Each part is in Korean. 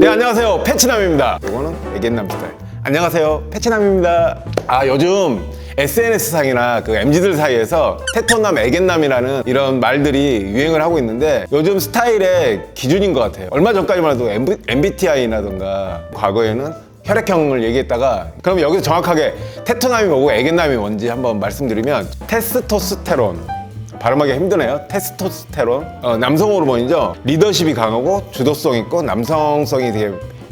네 안녕하세요. 패치남입니다. 이거는 애견남 스타일. 안녕하세요. 패치남입니다. 아 요즘 SNS상이나 그 MZ들 사이에서 테토남, 애견남이라는 이런 말들이 유행을 하고 있는데 요즘 스타일의 기준인 것 같아요. 얼마 전까지만 해도 MBTI라던가 과거에는 혈액형을 얘기했다가 그럼 여기서 정확하게 테토남이 뭐고 애견남이 뭔지 한번 말씀드리면 테스토스테론 발음하기 힘드네요. 테스토스테론. 어, 남성 호르몬이죠. 리더십이 강하고 주도성 있고 남성성이 되게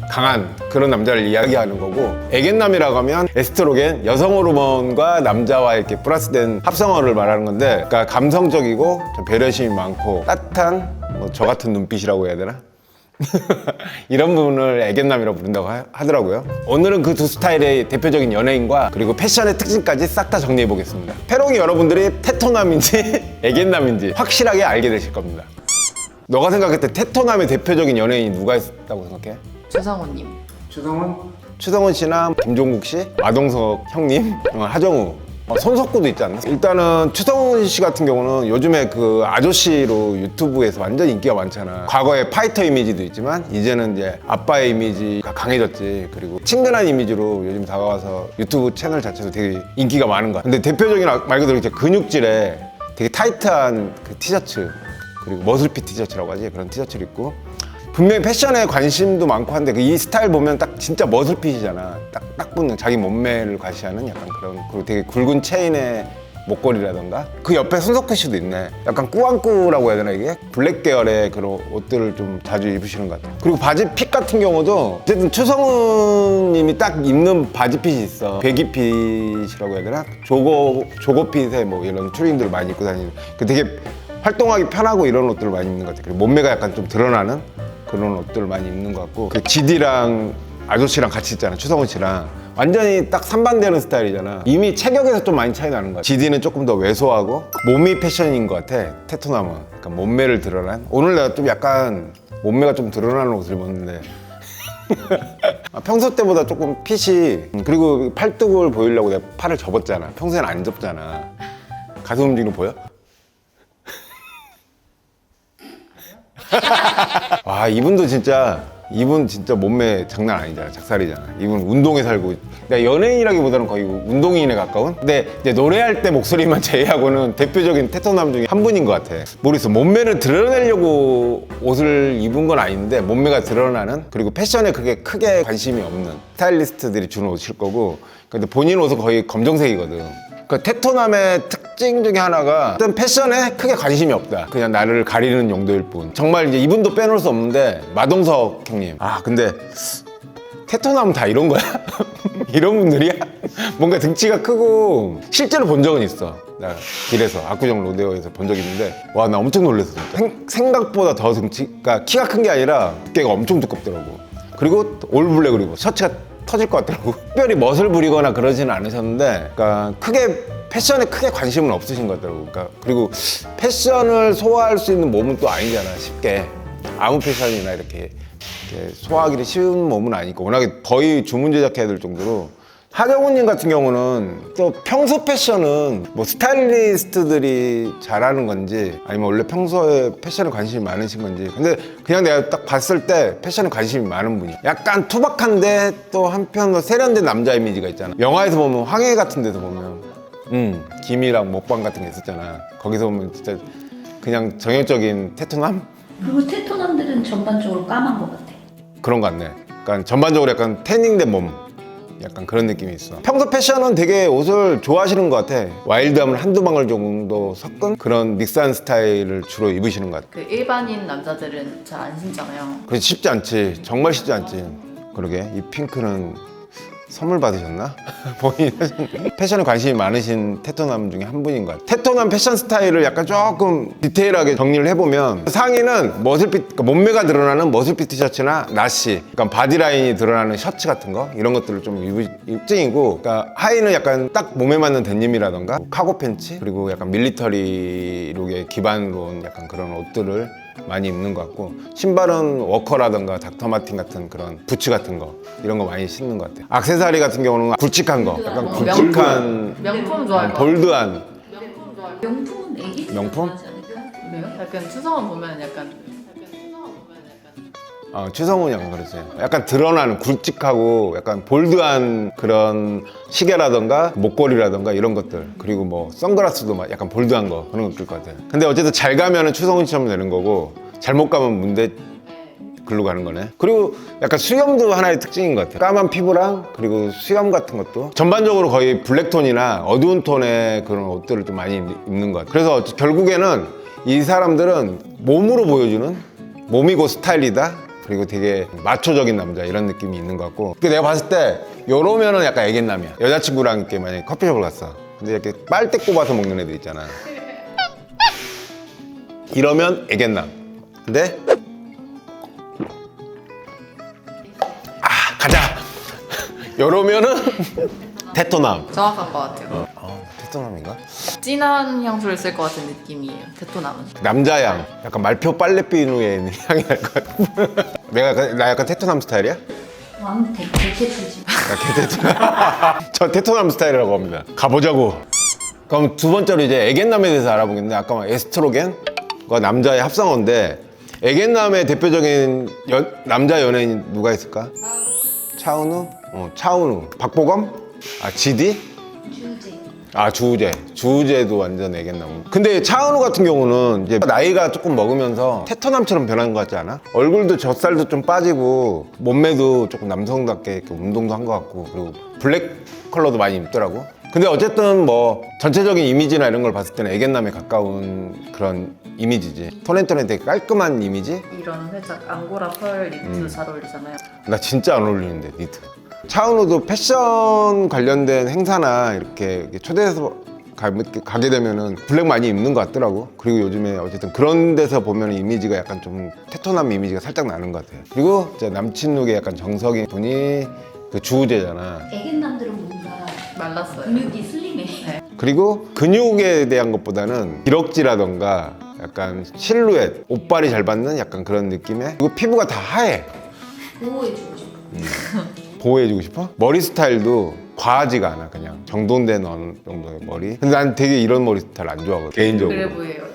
강한 그런 남자를 이야기하는 거고 애견남이라고 하면 에스트로겐 여성 호르몬과 남자와 이렇게 플러스된 합성어를 말하는 건데 그러니까 감성적이고 좀 배려심이 많고 따뜻한 뭐 저 같은 눈빛이라고 해야 되나? 이런 부분을 애견남이라고 부른다고 하- 하더라고요. 오늘은 그 두 스타일의 대표적인 연예인과 그리고 패션의 특징까지 싹 다 정리해 보겠습니다. 페롱이 여러분들이 테토남인지 애견남인지 확실하게 알게 되실 겁니다. 너가 생각할 때 테토남의 대표적인 연예인이 누가 있다고 생각해? 조상호님. 추성훈? 추성훈 씨나 김종국 씨, 마동석 형님, 어, 하정우, 어, 손석구도 있지 않나? 일단은 추성훈 씨 같은 경우는 요즘에 그 아저씨로 유튜브에서 완전 인기가 많잖아. 과거에 파이터 이미지도 있지만 이제는 이제 아빠의 이미지가 강해졌지. 그리고 친근한 이미지로 요즘 다가와서 유튜브 채널 자체도 되게 인기가 많은 거야. 근데 대표적인 아- 말 그대로 이렇게 근육질에 되게 타이트한 그 티셔츠 그리고 머슬핏 티셔츠라고 하지 그런 티셔츠를 입고 분명히 패션에 관심도 많고 한데 그이 스타일 보면 딱 진짜 머슬핏이잖아. 딱, 딱 붙는 자기 몸매를 과시하는 약간 그런 그리고 되게 굵은 체인의 목걸이라던가 그 옆에 손석구 씨도 있네. 약간 꾸안꾸라고 해야 되나 이게 블랙 계열의 그런 옷들을 좀 자주 입으시는 것 같아요. 그리고 바지 핏 같은 경우도 어쨌든 추성훈 님이 딱 입는 바지 핏이 있어. 배기 핏이라고 해야 되나? 조거 조거 핏의 뭐 이런 추리닝들을 많이 입고 다니는. 그 되게 활동하기 편하고 이런 옷들을 많이 입는 것 같아요. 그리고 몸매가 약간 좀 드러나는 그런 옷들을 많이 입는 것 같고. 그 GD랑 아저씨랑 같이 있잖아 추성훈 씨랑. 완전히 딱 상반되는 스타일이잖아. 이미 체격에서 좀 많이 차이 나는 거야 GD는 조금 더 왜소하고 몸이 패션인 것 같아 테토남은 그러니까 몸매를 드러난. 오늘 내가 좀 약간 몸매가 좀 드러나는 옷을 입었는데. 아, 평소 때보다 조금 핏이. 음, 그리고 팔뚝을 보이려고 내가 팔을 접었잖아. 평소에는 안 접잖아. 가슴 움직이는 거 보여? 와 이분도 진짜 이분 진짜 몸매 장난 아니잖아 작살이잖아. 이분 운동에 살고 내가 연예인이라기보다는 거의 운동인에 가까운? 근데 이제 노래할 때 목소리만 제외하고는 대표적인 테토남 중에 한 분인 것 같아. 모르겠어 몸매를 드러내려고 옷을 입은 건 아닌데 몸매가 드러나는 그리고 패션에 그게 크게 관심이 없는 스타일리스트들이 주는 옷일 거고 근데 본인 옷은 거의 검정색이거든 그 테토남의 특징 중에 하나가 어떤 패션에 크게 관심이 없다. 그냥 나를 가리는 용도일 뿐. 정말 이제 이분도 빼놓을 수 없는데 마동석 형님. 아 근데 테토남은 다 이런 거야? 이런 분들이야? 뭔가 등치가 크고 실제로 본 적은 있어. 나 길에서 압구정 로데오에서 본 적이 있는데 와 나 엄청 놀랐어. 생- 생각보다 더 등치가 키가 큰 게 아니라 두께가 엄청 두껍더라고. 그리고 올블랙을 입어 셔츠가 터질 것 같더라고. 특별히 멋을 부리거나 그러지는 않으셨는데 그러니까 크게 패션에 크게 관심은 없으신 것 같더라고. 그러니까 그리고 패션을 소화할 수 있는 몸은 또 아니잖아 쉽게. 아무 패션이나 이렇게, 이렇게 소화하기 쉬운 몸은 아니고 워낙에 거의 주문 제작해야 될 정도로 하정우님 같은 경우는 또 평소 패션은 뭐 스타일리스트들이 잘하는 건지 아니면 원래 평소에 패션에 관심이 많으신 건지 근데 그냥 내가 딱 봤을 때 패션에 관심이 많은 분이 약간 투박한데 또 한편으로 세련된 남자 이미지가 있잖아 영화에서 보면 황해 같은 데서 보면 음 김이랑 먹방 같은 게 있었잖아 거기서 보면 진짜 그냥 정형적인 테토남 그리고 테토남들은 전반적으로 까만 것 같아. 그런 것 같네. 그러니까 전반적으로 약간 태닝된 몸. 약간 그런 느낌이 있어. 평소 패션은 되게 옷을 좋아하시는 것 같아. 와일드함을 한두 방울 정도 섞은 그런 믹스한 스타일을 주로 입으시는 것 같아. 그 일반인 남자들은 잘 안 신잖아요. 그래서 쉽지 않지. 정말 쉽지 않지. 그러게. 이 핑크는 선물 받으셨나? 본인 패션에 관심이 많으신 테토남 중에 한 분인 것 같아요. 테토남 패션 스타일을 약간 조금 디테일하게 정리를 해보면 상의는 머슬핏, 그러니까 몸매가 드러나는 머슬핏 티셔츠나 나시, 그러니까 바디라인이 드러나는 셔츠 같은 거 이런 것들을 좀 입증이고 그러니까 하의는 약간 딱 몸에 맞는 데님이라던가 카고 팬츠 그리고 약간 밀리터리 룩의 기반으로 온 약간 그런 옷들을 많이 입는 것 같고 신발은 워커라던가 닥터마틴 같은 그런 부츠 같은 거 이런 거 많이 신는 것 같아요. 악세사리 같은 경우는 굵직한 거 약간 어, 굵직한 명품 좋아할 것 같아요. 볼드한. 명품 좋아할 것 명품은 애기? 명품? 같아요. 보면 약간 약간 추성원 보면 약간 어, 추성훈 약간 그렇지. 약간 드러나는 굵직하고 약간 볼드한 그런 시계라던가 목걸이라던가 이런 것들. 그리고 뭐 선글라스도 막 약간 볼드한 거 그런 거낄것 같아. 근데 어쨌든 잘 가면은 추성훈 씨처럼 되는 거고 잘못 가면 문대 글로 가는 거네. 그리고 약간 수염도 하나의 특징인 것 같아. 까만 피부랑 그리고 수염 같은 것도 전반적으로 거의 블랙톤이나 어두운 톤의 그런 옷들을 좀 많이 입는 것 같아. 그래서 결국에는 이 사람들은 몸으로 보여주는 몸이고 스타일이다. 그리고 되게 마초적인 남자 이런 느낌이 있는 것 같고. 근데 내가 봤을 때 요러면은 약간 애견남이야. 여자친구랑 이렇게 만약에 커피숍을 갔어. 근데 이렇게 빨대 꼽아서 먹는 애들 있잖아. 이러면 애견남. 근데 아 가자. 이러면은 테토남. 정확한 것 같아요. 어, 테토남인가? 진한 향수를 쓸 것 같은 느낌이에요. 테토남은. 남자향. 약간 말표 빨래 비누의 향이 날 것 같아. 내가 그- 나 약간 테토남 스타일이야? 왕 대- 대체주지. 나 개테토남. 저 테토남 스타일이라고 합니다. 가보자고. 그럼 두 번째로 이제 애견남에 대해서 알아보겠는데 아까 막 에스트로겐과 남자의 합성어인데 애견남의 대표적인 연- 남자 연예인 누가 있을까? 차은우? 어, 차은우. 박보검? 아, 지디? 주제. 아 주우재 주우재도 완전 애견나무 근데 차은우 같은 경우는 이제 나이가 조금 먹으면서 테토남처럼 변한 것 같지 않아? 얼굴도 젖살도 좀 빠지고 몸매도 조금 남성답게 이렇게 운동도 한 것 같고 그리고 블랙 컬러도 많이 입더라고 근데 어쨌든 뭐 전체적인 이미지나 이런 걸 봤을 때는 애견남에 가까운 그런 이미지지 톤앤톤의 되게 깔끔한 이미지? 이런 살짝 앙고라 펄 니트 음. 잘 어울리잖아요. 나 진짜 안 어울리는데 니트 차은우도 패션 관련된 행사나 이렇게 초대해서 가, 가게 되면은 블랙 많이 입는 것 같더라고 그리고 요즘에 어쨌든 그런 데서 보면 이미지가 약간 좀 테토남 이미지가 살짝 나는 것 같아요 그리고 이제 남친 룩의 약간 정석인 분이 그 주우재잖아 애견남들은 뭔가 말랐어요. 근육이 슬림해. 네. 그리고 근육에 대한 것보다는 기럭지라던가 약간 실루엣 옷발이 잘 받는 약간 그런 느낌의 그리고 피부가 다 하얘 보호해주고 싶어. 보호해주고 싶어? 머리 스타일도 과하지가 않아 그냥 정돈된 어느 정도의 머리 근데 난 되게 이런 머리 스타일 안 좋아하거든 개인적으로 그래 보여요.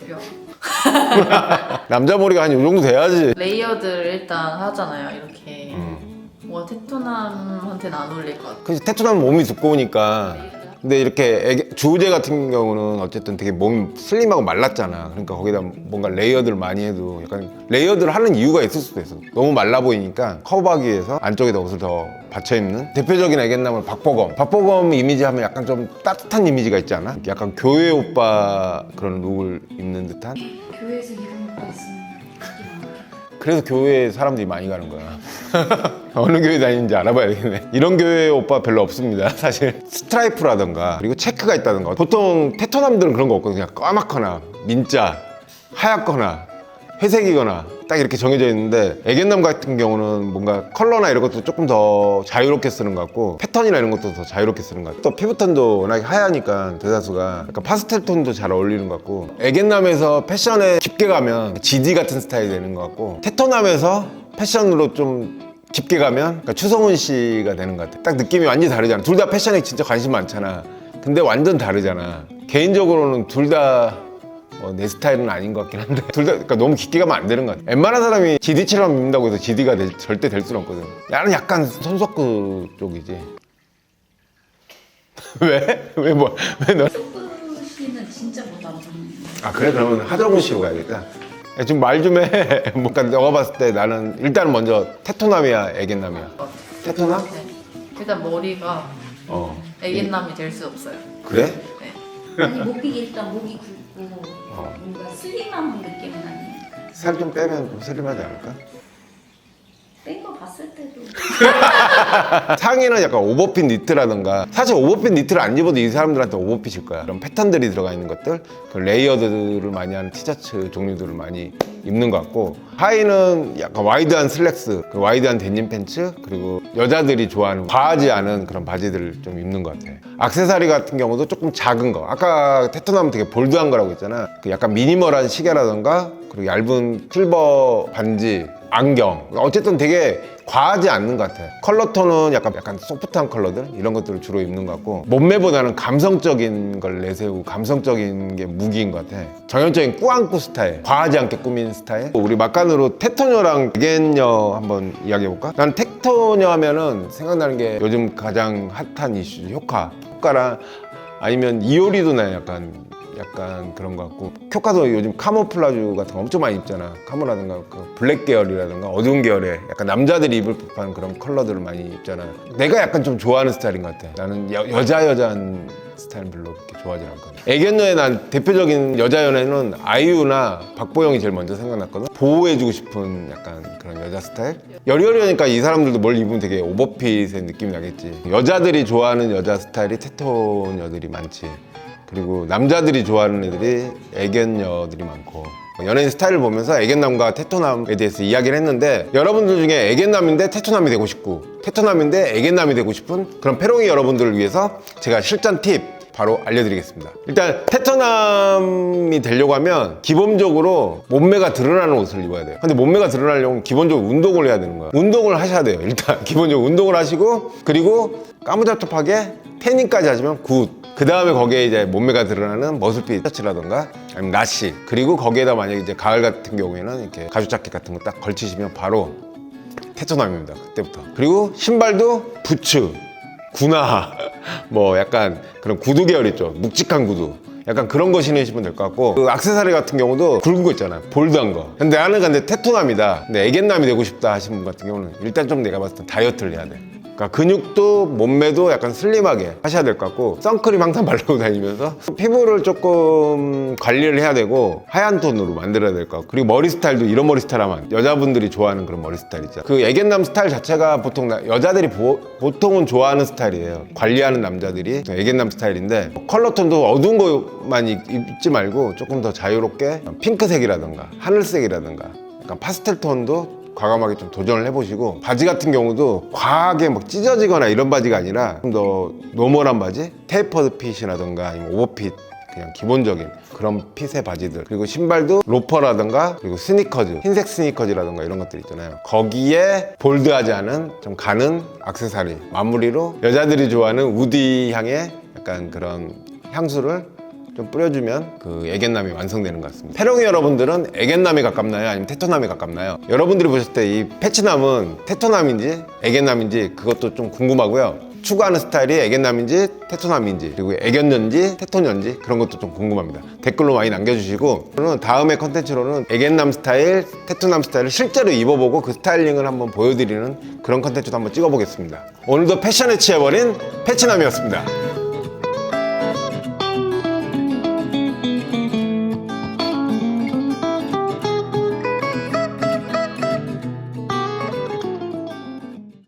남자 머리가 한 이 정도 돼야지 레이어드를 일단 하잖아요. 이렇게. 음. 뭐 테토남한테는 안 어울릴 것 같아요. 그래서 테토남 몸이 두꺼우니까 근데 이렇게 주우재 같은 경우는 어쨌든 되게 몸이 슬림하고 말랐잖아 그러니까 거기다 뭔가 레이어드를 많이 해도 약간 레이어드를 하는 이유가 있을 수도 있어 너무 말라 보이니까 커버하기 위해서 안쪽에다 옷을 더 받쳐 입는 대표적인 애견남은 박보검 박보검 이미지 하면 약간 좀 따뜻한 이미지가 있지 않아? 약간 교회 오빠 그런 룩을 입는 듯한 교회에서 이런 오빠 있으면. 그래서 교회에 사람들이 많이 가는 거야. 어느 교회 다니는지 알아봐야 되겠네. 이런 교회 오빠 별로 없습니다. 사실 스트라이프라던가 그리고 체크가 있다던가 보통 테토남들은 그런 거 없거든요. 그냥 까맣거나 민자, 하얗거나 회색이거나 딱 이렇게 정해져 있는데 애견남 같은 경우는 뭔가 컬러나 이런 것도 조금 더 자유롭게 쓰는 것 같고 패턴이나 이런 것도 더 자유롭게 쓰는 것 같고 또 피부톤도 워낙에 하얘니까 대다수가 약간 파스텔 톤도 잘 어울리는 것 같고 애견남에서 패션에 깊게 가면 GD 같은 스타일이 되는 것 같고 테토남에서 패션으로 좀 깊게 가면 그러니까 추성훈 씨가 되는 것 같아. 딱 느낌이 완전히 다르잖아. 둘 다 패션에 진짜 관심 많잖아. 근데 완전 다르잖아. 개인적으로는 둘 다 어, 내 스타일은 아닌 것 같긴 한데 둘 다 그러니까 너무 깊게 가면 안 되는 것 같아 웬만한 사람이 GD처럼 입는다고 해서 GD가 절대 될 수는 없거든 나는 약간 손석구 쪽이지 왜? 왜 뭐? 왜 너? 속구 씨는 진짜 못안 보이는. 아 그래 그러면 하정우 씨로 가야겠다 야, 지금 말좀 해. 뭐, 그러니까 너가 봤을 때 나는 일단 먼저 테토남이야, 애견남이야. 테토남? 네. 일단 머리가 어. 애견남이 될 수 없어요. 그래? 네. 아니 목이 일단 목이 굵고 어. 뭔가 슬림한 느낌은 아니에요. 살 좀 빼면 좀 슬림하지 않을까? 뺀 거 봤을 때도 상의는 약간 오버핏 니트라던가 사실 오버핏 니트를 안 입어도 이 사람들한테 오버핏일 거야 그런 패턴들이 들어가 있는 것들 그 레이어드를 많이 하는 티셔츠 종류들을 많이 입는 것 같고 하의는 약간 와이드한 슬랙스 그 와이드한 데님 팬츠 그리고 여자들이 좋아하는 과하지 않은 그런 바지들을 좀 입는 것 같아. 악세사리 같은 경우도 조금 작은 거. 아까 테토남 되게 볼드한 거라고 했잖아. 그 약간 미니멀한 시계라던가 그리고 얇은 실버 반지 안경. 어쨌든 되게 과하지 않는 것 같아 컬러 톤은 약간 약간 소프트한 컬러들? 이런 것들을 주로 입는 것 같고 몸매보다는 감성적인 걸 내세우고 감성적인 게 무기인 것 같아. 전형적인 꾸안꾸 스타일. 과하지 않게 꾸민 스타일. 우리 막간으로 테토녀랑 에겐녀 한번 이야기해볼까? 난 테토녀 하면은 생각나는 게 요즘 가장 핫한 이슈 효과. 효과랑 아니면 이효리도 나 약간 약간 그런 것 같고. 쿄카도 요즘 카모플라주 같은 거 엄청 많이 입잖아. 카모라든가 그 블랙 계열이라든가 어두운 계열의 약간 남자들이 입을 법한 그런 컬러들을 많이 입잖아. 내가 약간 좀 좋아하는 스타일인 것 같아. 나는 여, 여자 여자한 스타일은 별로 그렇게 좋아하지 않거든. 애견녀의 난 대표적인 여자 연예는 아이유나 박보영이 제일 먼저 생각났거든. 보호해주고 싶은 약간 그런 여자 스타일? 여리여리하니까 이 사람들도 뭘 입으면 되게 오버핏의 느낌이 나겠지. 여자들이 좋아하는 여자 스타일이 테토녀들이 많지 그리고 남자들이 좋아하는 애들이 애견녀들이 많고 연예인 스타일을 보면서 애견남과 테토남에 대해서 이야기를 했는데 여러분들 중에 애견남인데 테토남이 되고 싶고 테토남인데 애견남이 되고 싶은 그런 페롱이 여러분들을 위해서 제가 실전 팁 바로 알려드리겠습니다. 일단 테토남이 되려고 하면 기본적으로 몸매가 드러나는 옷을 입어야 돼요. 근데 몸매가 드러나려면 기본적으로 운동을 해야 되는 거예요. 운동을 하셔야 돼요. 일단 기본적으로 운동을 하시고 그리고 까무잡잡하게 태닝까지 하시면 굿. 그 다음에 거기에 이제 몸매가 드러나는 머슬핏 셔츠라던가 아니면 나시 그리고 거기에다 만약에 이제 가을 같은 경우에는 이렇게 가죽 자켓 같은 거 딱 걸치시면 바로 테토남입니다. 그때부터. 그리고 신발도 부츠, 구나, 뭐 약간 그런 구두 계열 있죠. 묵직한 구두. 약간 그런 거 신으시면 될 것 같고 그 액세서리 같은 경우도 굵은 거 있잖아요 볼드한 거 근데 나는 근데 테토남이다 근데 애견남이 되고 싶다 하시는 분 같은 경우는 일단 좀 내가 봤을 때 다이어트를 해야 돼 그러니까 근육도 몸매도 약간 슬림하게 하셔야 될 것 같고 선크림 항상 바르고 다니면서 피부를 조금 관리를 해야 되고 하얀 톤으로 만들어야 될 것 같고 그리고 머리 스타일도 이런 머리 스타일 하면. 여자분들이 좋아하는 그런 머리 스타일 있잖아 그 애견남 스타일 자체가 보통 나- 여자들이 보, 보통은 좋아하는 스타일이에요 관리하는 남자들이 애견남 스타일인데 컬러 톤도 어두운 입- 입지 말고 조금 더 자유롭게 핑크색이라든가 하늘색이라든가 약간 파스텔 톤도 과감하게 좀 도전을 해보시고 바지 같은 경우도 과하게 막 찢어지거나 이런 바지가 아니라 좀 더 노멀한 바지? 테이퍼드 핏이라든가 아니면 오버핏 그냥 기본적인 그런 핏의 바지들. 그리고 신발도 로퍼라든가 그리고 스니커즈 흰색 스니커즈라든가 이런 것들 있잖아요. 거기에 볼드하지 않은 좀 가는 액세서리. 마무리로 여자들이 좋아하는 우디 향의 약간 그런 향수를 좀 뿌려주면 그 애견남이 완성되는 것 같습니다. 페롱이 여러분들은 애견남이 가깝나요? 아니면 테토남이 가깝나요? 여러분들이 보실 때 이 패치남은 테토남인지 애견남인지 그것도 좀 궁금하고요. 추구하는 스타일이 애견남인지 테토남인지 그리고 애견년지 테토년지 그런 것도 좀 궁금합니다. 댓글로 많이 남겨주시고 저는 다음에 컨텐츠로는 애견남 스타일, 테토남 스타일을 실제로 입어보고 그 스타일링을 한번 보여드리는 그런 컨텐츠도 한번 찍어보겠습니다. 오늘도 패션에 취해버린 패치남이었습니다.